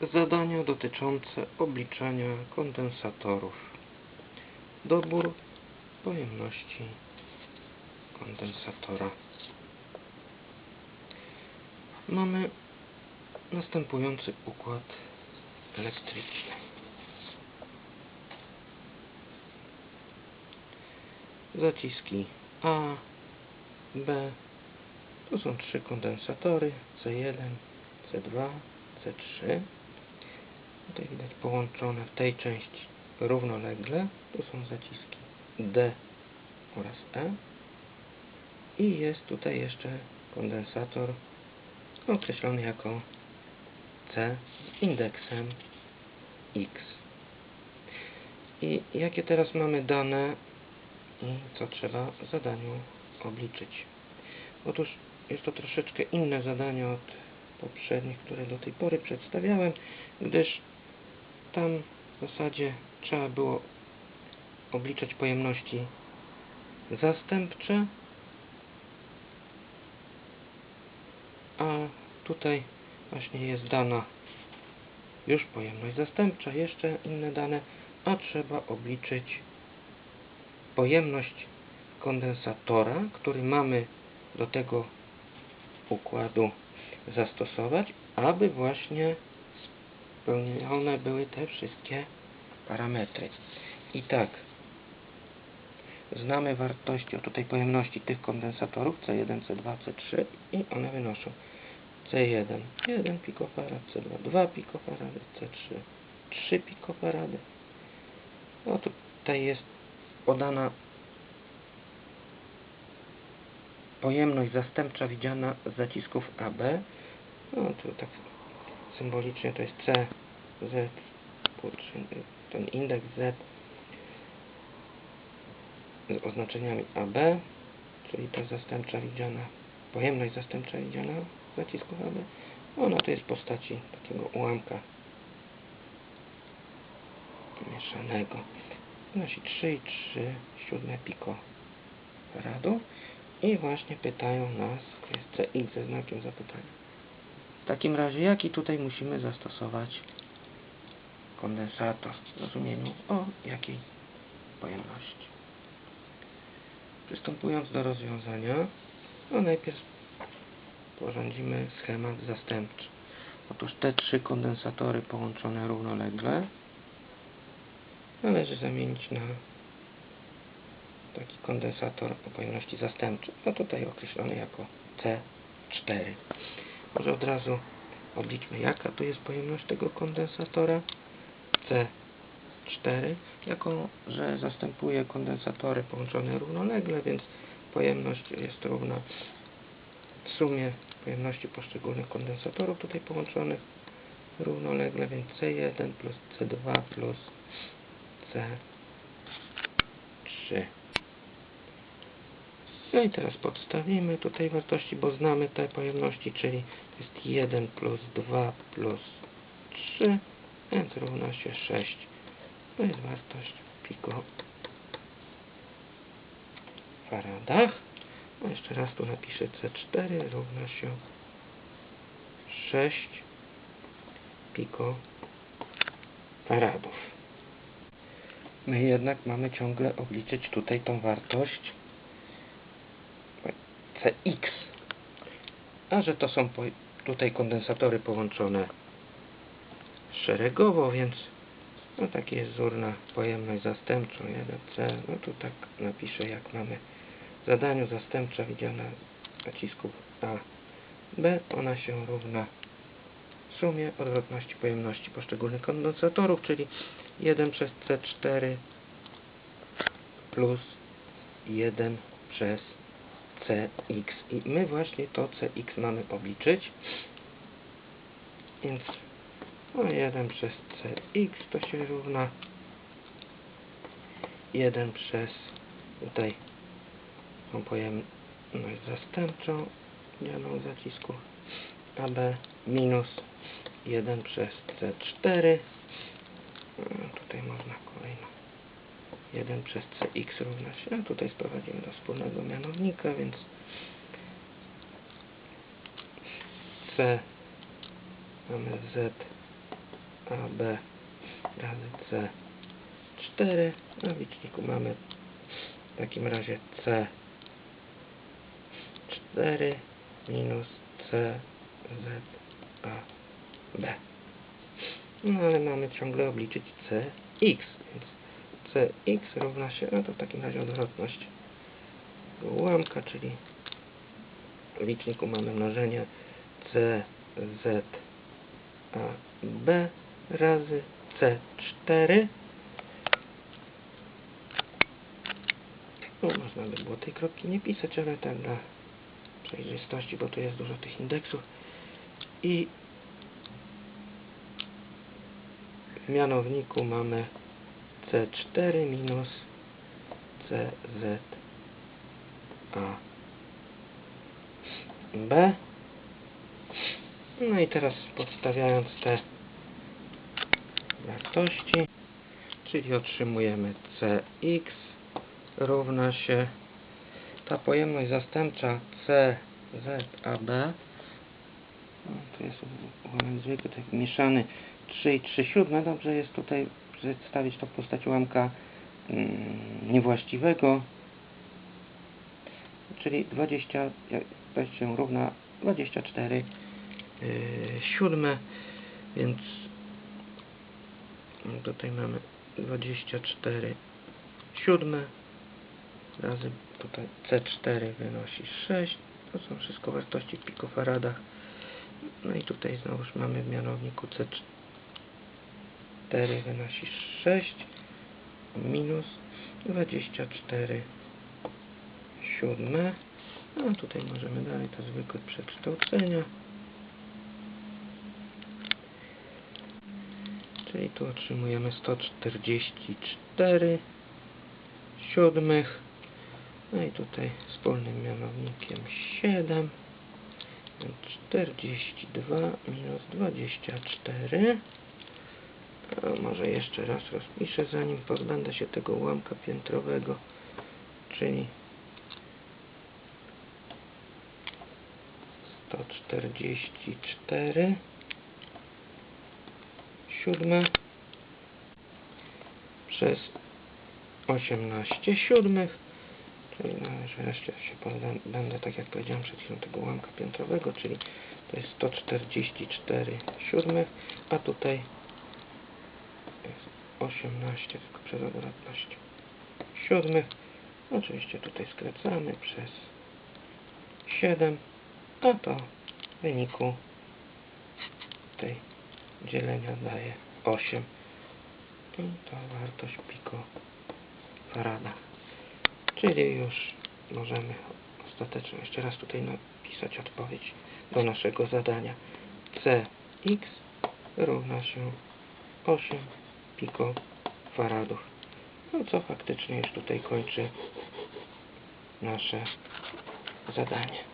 Zadania dotyczące obliczania kondensatorów. Dobór pojemności kondensatora. Mamy następujący układ elektryczny. Zaciski A, B. Tu są trzy kondensatory C1, C2, C3. Tutaj widać połączone w tej części równolegle. Tu są zaciski D oraz E. I jest tutaj jeszcze kondensator określony jako C z indeksem X. I jakie teraz mamy dane i co trzeba w zadaniu obliczyć? Otóż jest to troszeczkę inne zadanie od poprzednich, które do tej pory przedstawiałem, gdyż tam w zasadzie trzeba było obliczać pojemności zastępcze, a tutaj właśnie jest dana już pojemność zastępcza, jeszcze inne dane, a trzeba obliczyć pojemność kondensatora, który mamy do tego układu zastosować, aby właśnie spełnione były te wszystkie parametry. I tak, znamy wartości, o tutaj pojemności tych kondensatorów C1, C2, C3 i one wynoszą C1 1 pikofarad, C2 2 pikofarady, C3 3 pikofarady. No tutaj jest podana pojemność zastępcza widziana z zacisków AB. No tu tak symbolicznie to jest C, Z, ten indeks Z z oznaczeniami AB, czyli ta zastępcza widziana, pojemność zastępcza widziana z zacisków AB. Ona to jest w postaci takiego ułamka mieszanego. Wynosi 3,3 siódme piko faradu. I właśnie pytają nas, jest CX ze znakiem zapytania. W takim razie, jaki tutaj musimy zastosować kondensator w rozumieniu o jakiej pojemności. Przystępując do rozwiązania, no najpierw porządzimy schemat zastępczy. Otóż te trzy kondensatory połączone równolegle należy zamienić na taki kondensator o pojemności zastępczej, no tutaj określony jako C4. Może od razu obliczmy jaka tu jest pojemność tego kondensatora C4, jako że zastępuje kondensatory połączone równolegle, więc pojemność jest równa sumie pojemności poszczególnych kondensatorów tutaj połączonych równolegle, więc C1 plus C2 plus C3. No i teraz podstawimy tutaj wartości, bo znamy te pojemności, czyli to jest 1 plus 2 plus 3, więc równa się 6. To jest wartość w piko faradach. No jeszcze raz tu napiszę C4 równa się 6 piko faradów. My jednak mamy ciągle obliczyć tutaj tą wartość CX. A że to są tutaj kondensatory połączone szeregowo, więc no taki jest wzór na pojemność zastępczą 1C. No tu tak napiszę jak mamy w zadaniu zastępcza widziana nacisków A, B. Ona się równa sumie odwrotności pojemności poszczególnych kondensatorów, czyli 1 przez C4 plus 1 przez cx i my właśnie to cx mamy obliczyć. Więc no 1 przez cx to się równa 1 przez tutaj tą pojemność zastępczą dzianą zacisku AB minus 1 przez C4 no, tutaj można 1 przez cx równa się, a tutaj sprowadzimy do wspólnego mianownika, więc c mamy z AB razy C 4. Na liczniku mamy w takim razie C 4 minus C Z A B. No ale mamy ciągle obliczyć CX, więc CX równa się, no to w takim razie odwrotność ułamka, czyli w liczniku mamy mnożenie C Z A B razy C4 no, można by było tej kropki nie pisać, ale tak dla przejrzystości, bo tu jest dużo tych indeksów. I w mianowniku mamy C4 minus CZ A B no i teraz podstawiając te wartości czyli otrzymujemy CX równa się ta pojemność zastępcza CZAB no, tu jest zwykły, tak mieszany 3 i 3 siódme. Dobrze jest tutaj przedstawić to w postaci ułamka mm, niewłaściwego, czyli 20 jak weź się równa 24 yy, siódme, więc tutaj mamy 24 siódme. Razy tutaj C4 wynosi 6 to są wszystko wartości w pikofaradach. No i tutaj znowuż mamy w mianowniku C4 wynosi 6 minus 24 siódme. A tutaj możemy dalej to zwykłe przekształcenia. Czyli tu otrzymujemy 144 siódmych. No i tutaj wspólnym mianownikiem 7 42 minus 24 a może jeszcze raz rozpiszę zanim pozbędę się tego ułamka piętrowego czyli 144 siódme przez 18 siódmych czyli że jeszcze się pozbędę, tak jak powiedziałem przed chwilą, tego ułamka piętrowego, czyli to jest 144 siódmych, a tutaj 18 tylko przez odwrotność siódmych. Oczywiście tutaj skracamy przez 7, a to w wyniku tej dzielenia daje 8. I to wartość piko farada. Czyli już możemy ostatecznie jeszcze raz tutaj napisać odpowiedź do naszego zadania. Cx równa się 8 piko faradów. No co faktycznie już tutaj kończy nasze zadanie.